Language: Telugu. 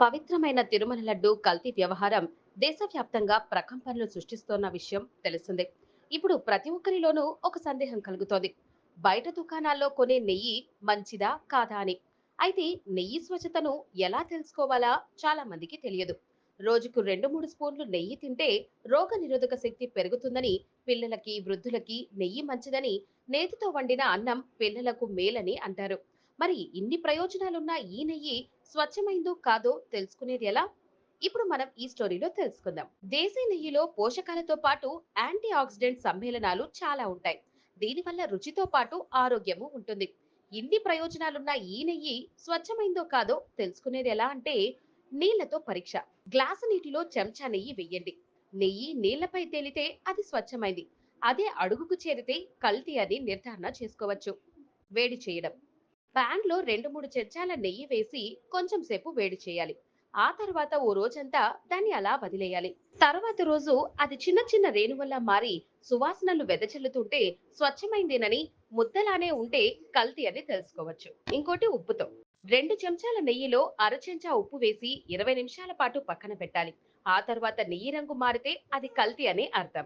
పవిత్రమైన తిరుమల లడ్డు కల్తీ వ్యవహారం దేశవ్యాప్తంగా ప్రకంపనలు సృష్టిస్తోన్న విషయం తెలిసిందే ఇప్పుడు ప్రతి ఒక్కరిలోనూ ఒక సందేహం కలుగుతోంది. బయట దుకాణాల్లో కొనే నెయ్యి మంచిదా కాదా అని. అయితే నెయ్యి స్వచ్ఛతను ఎలా తెలుసుకోవాలా చాలా మందికి తెలియదు. రోజుకు రెండు మూడు స్పూన్లు నెయ్యి తింటే రోగ నిరోధక శక్తి పెరుగుతుందని పిల్లలకి వృద్ధులకి నెయ్యి మంచిదని నేతితో వండిన అన్నం పిల్లలకు మేలని అంటారు. మరి ఇన్ని ప్రయోజనాలున్న ఈ నెయ్యి స్వచ్ఛమైందో కాదో తెలుసుకునేది ఎలా? ఇప్పుడు మనం ఈ స్టోరీలో తెలుసుకుందాం. దేశీ నెయ్యిలో పోషకాలతో పాటు యాంటీ ఆక్సిడెంట్ సమ్మేళనాలు చాలా ఉంటాయి. దీనివల్ల రుచితో పాటు ఆరోగ్యము ఉంటుంది. ఇన్ని ప్రయోజనాలున్న ఈ నెయ్యి స్వచ్ఛమైందో కాదో తెలుసుకునేది ఎలా అంటే నీళ్ళతో పరీక్ష. గ్లాసు నీటిలో చెంచా నెయ్యి వెయ్యండి. నెయ్యి నీళ్ళపై తేలితే అది స్వచ్ఛమైంది. అదే అడుగుకు చేరితే కల్తీ అని నిర్ధారణ చేసుకోవచ్చు. వేడి చేయడం. పాన్లో రెండు మూడు చెంచాల నెయ్యి వేసి కొంచెం సేపు వేడి చేయాలి. ఆ తర్వాత ఓ రోజంతా దాన్ని అలా వదిలేయాలి. తర్వాత రోజు అది చిన్న చిన్న రేణువల్లా మారి సువాసనలు వెదజల్లుతుంటే స్వచ్ఛమైందేనని ముద్దలానే ఉంటే కల్తీ అని తెలుసుకోవచ్చు. ఇంకోటి ఉప్పుతో. రెండు చెంచాల నెయ్యిలో అర చెంచా ఉప్పు వేసి ఇరవై నిమిషాల పాటు పక్కన పెట్టాలి. ఆ తర్వాత నెయ్యి రంగు మారితే అది కల్తీ అని అర్థం.